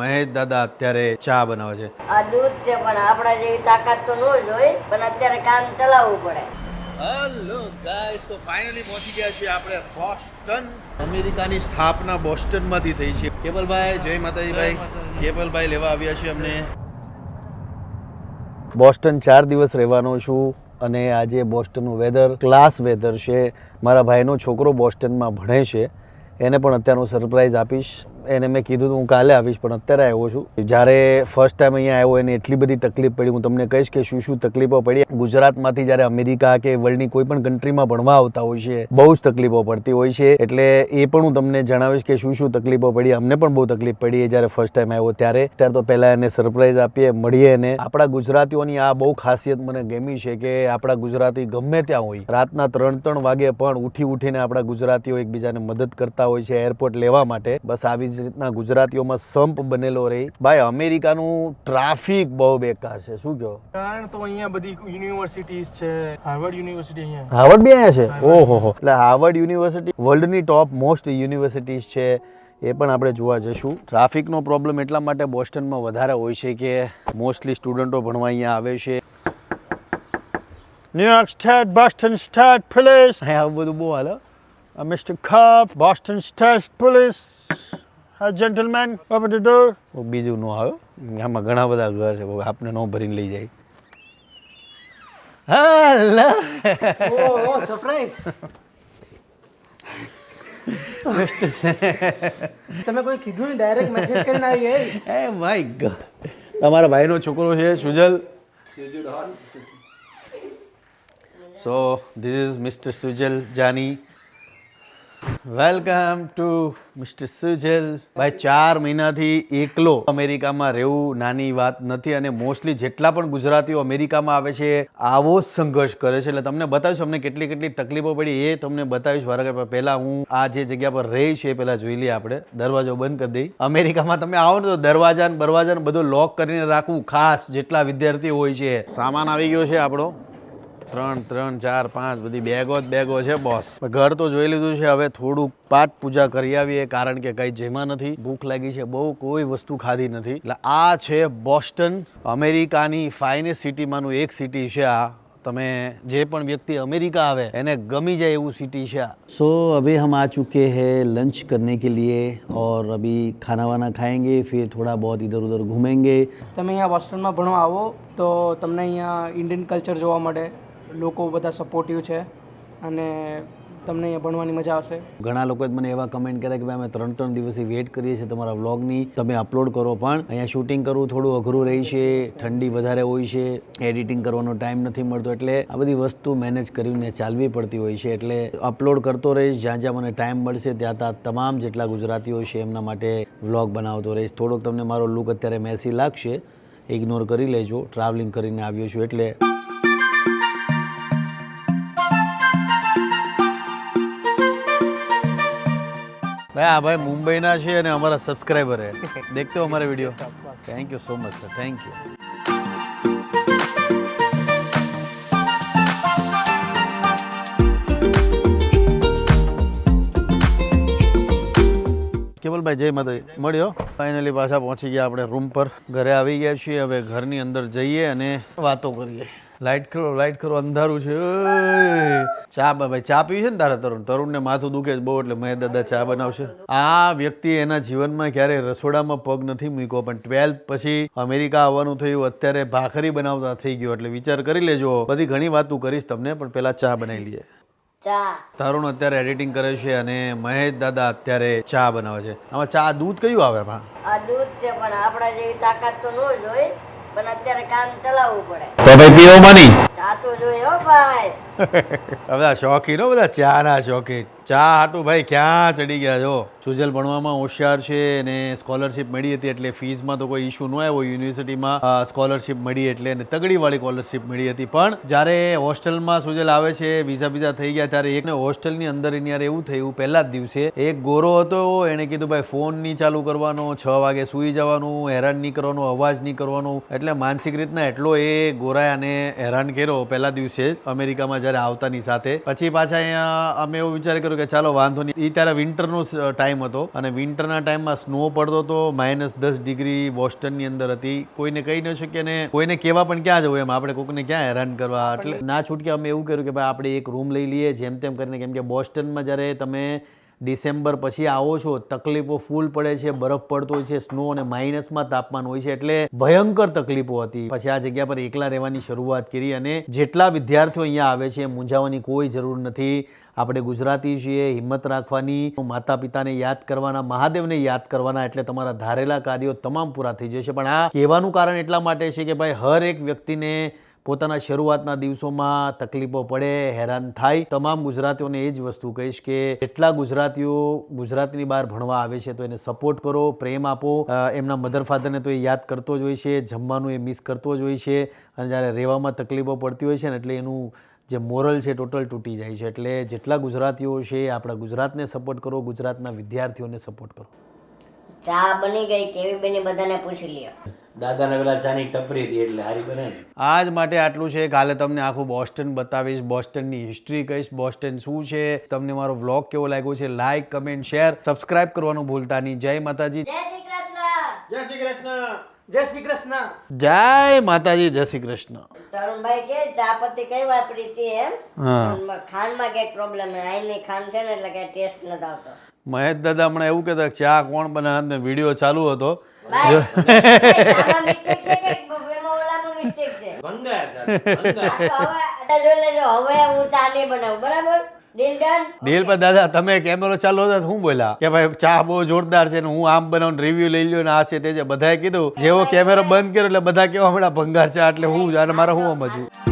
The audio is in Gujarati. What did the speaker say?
મહેશ દાદા અત્યારે ચા બનાવે છે. આ દૂધ છે પણ આપણા જેવી તાકાત તો ન જ હોય પણ અત્યારે કામ ચલાવવું પડે. હેલો ગાઈસ તો ફાઇનલી પહોંચી ગયા છીએ આપણે બોસ્ટન અમેરિકાની સ્થાપના બોસ્ટનમાંથી થઈ છે. કેબલભાઈ જય માતાજીભાઈ કેબલભાઈ લેવા આવ્યા છે અમને. બોસ્ટન ચાર દિવસ રહેવાનો છું અને આજે બોસ્ટનનું વેધર ક્લાસ વેધર છે. મારા ભાઈનો છોકરો બોસ્ટનમાં ભણે છે. એને પણ અત્યારનું સરપ્રાઈઝ આપીશ. એને મેં કીધું હું કાલે આવીશ, પણ અત્યારે આવ્યો છું. જ્યારે ફર્સ્ટ ટાઈમ અહીંયા આવ્યો, એને એટલી બધી તકલીફ પડી. હું તમને કહીશ કે શું શું તકલીફો પડી. ગુજરાતમાંથી જ્યારે અમેરિકા કે વર્લ્ડની કોઈ પણ કન્ટ્રીમાં ભણવા આવતા હોય છે, બહુ જ તકલીફો પડતી હોય છે. એટલે એ પણ હું તમને જણાવીશ કે શું શું તકલીફો પડી. અમને પણ બહુ તકલીફ પડી જ્યારે ફર્સ્ટ ટાઈમ આવ્યો. ત્યારે ત્યારે તો પહેલાં એને સરપ્રાઈઝ આપીએ, મળીએ એને. આપણા ગુજરાતીઓની આ બહુ ખાસિયત મને ગમી છે કે આપણા ગુજરાતી ગમે ત્યાં હોય. રાતના ત્રણ ત્રણ વાગે પણ ઉઠી ઉઠીને આપણા ગુજરાતીઓ એકબીજાને મદદ કરતા હોય છે એરપોર્ટ લેવા માટે. બસ આવી જ રીતના ગુજરાતીઓમાં સંપ બનેલો રહી ભાઈ અમેરિકાનું ટ્રાફિક બહુ બેકાર છે. શું કહો? કારણ તો અહીંયા બધી યુનિવર્સિટીઝ છે. હાર્વર્ડ યુનિવર્સિટી અહીંયા. હાર્વર્ડ બી અહીંયા છે? ઓહો હો. એટલે હાર્વર્ડ યુનિવર્સિટી વર્લ્ડની ટોપ મોસ્ટ યુનિવર્સિટીઝ છે. એ પણ આપણે જોવા જઈશું. ટ્રાફિકનો પ્રોબ્લેમ એટલા માટે બોસ્ટનમાં વધારે હોય છે કે મોસ્ટલી સ્ટુડન્ટો ભણવા અહીંયા આવે છે. New York state Boston state police આવું બધું બહુ હાલો. મિસ્ટર કપ બોસ્ટન સ્ટેટ પોલીસ જેન્ટલમેન બીજું ન આવ્યો આમાં ઘણા બધા ઘર છે આપને ન ભરીને લઈ જાય. હાલો ઓ સરપ્રાઈઝ તમે કોઈ કીધું ડાયરેક્ટ મેસેજ કરીને આવી એ માય ગોડ તમારા ભાઈનો છોકરો છે Sujal. So this is mister Sujal Jani. Welcome to mister Sujal. ભાઈ, ચાર મહિનાથી એકલો અમેરિકામાં રહેવું નાની વાત નથી અને મોસ્ટલી જેટલા પણ ગુજરાતીઓ અમેરિકામાં આવે છે, આવો જ સંઘર્ષ કરે છે. એટલે તમને બતાવીશ, અમને કેટલી કેટલી તકલીફો પડી એ તમને બતાવીશ. વારગર પહેલાં હું આ જે જગ્યા પર રહી છે પહેલાં જોઈ લઈએ આપણે. દરવાજો બંધ કરી દઈ. અમેરિકામાં તમે આવો ને તો દરવાજા ને બરવાજા બધું લોક કરીને રાખવું, ખાસ જેટલા વિદ્યાર્થીઓ હોય છે. સામાન આવી ગયો છે આપણો. ત્રણ ત્રણ, ચાર, પાંચ બધી બેગો જ બેગો છે બોસ ઘર તો જોઈ લીધું છે, હવે થોડુંક પાઠ પૂજા કરી આવીએ, કારણ કે કઈ જેમાં નથી. ભૂખ લાગી છે, બહુ કોઈ વસ્તુ ખાધી નથી. એટલે આ છે બોસ્ટન, અમેરિકાની ફાઇનેસ્ટ સિટીમાંનું એક સિટી છે આ. તમે જે પણ વ્યક્તિ અમેરિકા આવે, એને ગમી જાય એવું સિટી છે સો અભી હમ આ ચુકે હે લંચ કરને કે લીએ ઓર અભી ખાના વાના ખાએંગે ફિર થોડા બહોત ઇધર ઉધર ઘૂમેંગે. તમે અહીંયા બોસ્ટનમાં ભણો આવો, તો તમને અહીંયા ઇન્ડિયન કલ્ચર જોવા મળે. લોકો બધા સપોર્ટિવ છે અને તમને અહીંયા ભણવાની મજા આવશે. ઘણા લોકોએ મને એવા કમેન્ટ કર્યા કે ભાઈ અમે ત્રણ ત્રણ દિવસથી વેઇટ કરીએ છીએ તમારા વ્લોગની તમે અપલોડ કરો પણ અહીંયા શૂટિંગ કરવું થોડું અઘરું રહી છે, ઠંડી વધારે હોય છે એડિટિંગ કરવાનો ટાઈમ નથી મળતો એટલે આ બધી વસ્તુ મેનેજ કરીને ચાલવી પડતી હોય છે એટલે અપલોડ કરતો રહીશ, જ્યાં જ્યાં મને ટાઈમ મળશે ત્યાં ત્યાં તમામ જેટલા ગુજરાતીઓ છે એમના માટે વ્લોગ બનાવતો રહીશ. થોડોક તમને મારો લુક અત્યારે મેસી લાગશે ઇગ્નોર કરી લેજો ટ્રાવેલિંગ કરીને આવ્યો છું એટલે ભાઈ આ ભાઈ મુંબઈના છે અને અમારા સબસ્ક્રાઈબર હે દેખતો અમારે video thank you so much sir thank you કેવલભાઈ જય માતાજી. મળ્યો. ફાઇનલી પાછા પહોંચી ગયા આપણે રૂમ પર. ઘરે આવી ગયા છીએ. હવે ઘરની અંદર જઈએ અને વાતો કરીએ. લાઇટ કરો લાઇટ કરો અંધારું છે ચા ભાઈ ચા પીવી છે ને તારા? તરુણ તરુણને માથું દુખે બહુ એટલે મેં દાદા ચા બનાવશે. આ વ્યક્તિ એના જીવનમાં ક્યારેય રસોડામાં પગ નથી મૂક્યો પણ ટ્વેલ્થ પછી અમેરિકા આવવાનું થયું અત્યારે ભાખરી બનાવતા થઈ ગયો એટલે વિચાર કરી લેજો. બધી ઘણી વાતો કરીશ તમને પણ પેલા ચા બનાવી લઈએ. ચા. તરુણ અત્યારે એડિટિંગ કરે છે અને મહેશ દાદા અત્યારે ચા બનાવે છે. આમાં ચા દૂધ કયું આવે આ દૂધ છે પણ આપણા જેવી તાકાત તો ન જ હોય. પણ અત્યારે કામ ચલાવવું પડે. તો ભાઈ પીવો માની ચા તો જોઈએ હો ભાઈ. બધા શોખીન હો બધા ચા ના શોખીન. ચા હાટું ભાઈ, ક્યાં ચડી ગયા? જો, સુજલ ભણવામાં હોશિયાર છે અને સ્કોલરશિપ મળી હતી એટલે ફીઝમાં તો કોઈ ઇશ્યુ ન આવ્યો. યુનિવર્સિટીમાં સ્કોલરશિપ મળી એટલે અને તગડીવાળી સ્કોલરશિપ મળી હતી. પણ જ્યારે હોસ્ટેલમાં સુજલ આવે છે વિઝા બીઝા થઈ ગયા, ત્યારે એકને હોસ્ટેલની અંદર એની યાર એવું થયું, પહેલા જ દિવસે એક ગોરો હતો, એણે કીધું, ભાઈ ફોન નહીં ચાલુ કરવાનો, છ વાગે સૂઈ જવાનું, હેરાન નહીં કરવાનો, અવાજ નહીં કરવાનો. એટલે માનસિક રીતના એટલો એ ગોરાએ આને હેરાન કર્યો પહેલા દિવસે અમેરિકામાં જ્યારે આવતાની સાથે. પછી પાછા અહીંયા અમે એવું વિચાર કર્યો કે ચાલો વાંધો નહીં. એ ત્યારે વિન્ટરનો ટાઈમ હતો અને વિન્ટરના ટાઈમમાં સ્નો પડતો હતો માઇનસ દસ ડિગ્રી બોસ્ટનની અંદર હતી. કોઈને કહી ન શકીએ ને કોઈને કહેવા પણ ક્યાં જવું એમ. આપણે કોકને ક્યાં હેરાન કરવા? એટલે ના છૂટકે અમે એવું કર્યું કે ભાઈ આપણે એક રૂમ લઈ લઈએ, જેમ તેમ કરીને કેમ કે બોસ્ટનમાં જ્યારે તમે ડિસેમ્બર પછી આવો છો, તકલીફો ફૂલ પડે છે, બરફ પડતો હોય છે સ્નો અને માઇનસમાં તાપમાન હોય છે, એટલે ભયંકર તકલીફો હતી. પછી આ જગ્યા પર એકલા રહેવાની શરૂઆત કરી અને જેટલા વિદ્યાર્થીઓ અહીંયા આવે છે, મૂંઝાવાની કોઈ જરૂર નથી. આપણે ગુજરાતી છીએ, હિંમત રાખવાની માતા પિતાને યાદ કરવાના, મહાદેવને યાદ કરવાના, એટલે તમારા ધારેલા કાર્યો તમામ પૂરા થઈ જશે. પણ આ કહેવાનું કારણ એટલા માટે છે કે ભાઈ, હર એક વ્યક્તિને પોતાના શરૂઆતના દિવસોમાં તકલીફો પડે, હેરાન થાય. તમામ ગુજરાતીઓને એ જ વસ્તુ કહીશ કે જેટલા ગુજરાતીઓ ગુજરાતની બહાર ભણવા આવે છે, તો એને સપોર્ટ કરો, પ્રેમ આપો. એમના મધર ફાધરને તો એ યાદ કરતો જ હોય છે, જમવાનું એ મિસ કરતો જ હોય છે. અને જ્યારે રહેવામાં તકલીફો પડતી હોય છે ને, એટલે એનું જે મોરલ છે ટોટલ તૂટી જાય છે. એટલે જેટલા ગુજરાતીઓ છે આપણા ગુજરાતને સપોર્ટ કરો ગુજરાતના વિદ્યાર્થીઓને સપોર્ટ કરો. ચા બની ગઈ કેવી બની બધાને પૂછી લ્યો. દાદાને પેલા ચાની ટપરી હતી એટલે હારી બને આજ માટે આટલું છે. કાલે તમને આખું બોસ્ટન બતાવીશ. બોસ્ટનની હિસ્ટ્રી કહીશ. બોસ્ટન શું છે? તમને મારો બ્લોગ કેવો લાગ્યો છે? લાઈક કમેન્ટ શેર સબસ્ક્રાઇબ કરવાનું ભૂલતા નહીં. જય માતાજી. જય શ્રી કૃષ્ણ. જય શ્રી કૃષ્ણ. જય શ્રી કૃષ્ણ. જય માતાજી જય શ્રી કૃષ્ણ. તરુણભાઈ કે ચા પત્તી કઈ વાપરી હતી એમ? ખાંડમાં કંઈક પ્રોબ્લેમ અહીંની ખાંડ છે ને એટલે કઈ ટેસ્ટ નથી આવતો. મહેશ દાદા હમણાં એવું કહેતા કે ચા કોણ બનાવે? વીડિયો ચાલુ હતો. હવે હું ચા નહીં બનાવું બરાબર? ડીલ પર દાદા તમે કેમેરો ચાલુ હતા હું શું બોલ્યા કે ભાઈ ચા બહુ જોરદાર છે ને હું આમ બનાવું રિવ્યુ લઈ લ્યો ને આ છે તે છે. બધાએ કીધું જેવો કેમેરો બંધ કર્યો એટલે બધા કેવા મળ્યા ભંગાર ચા એટલે હું અને મારે હું સમજવું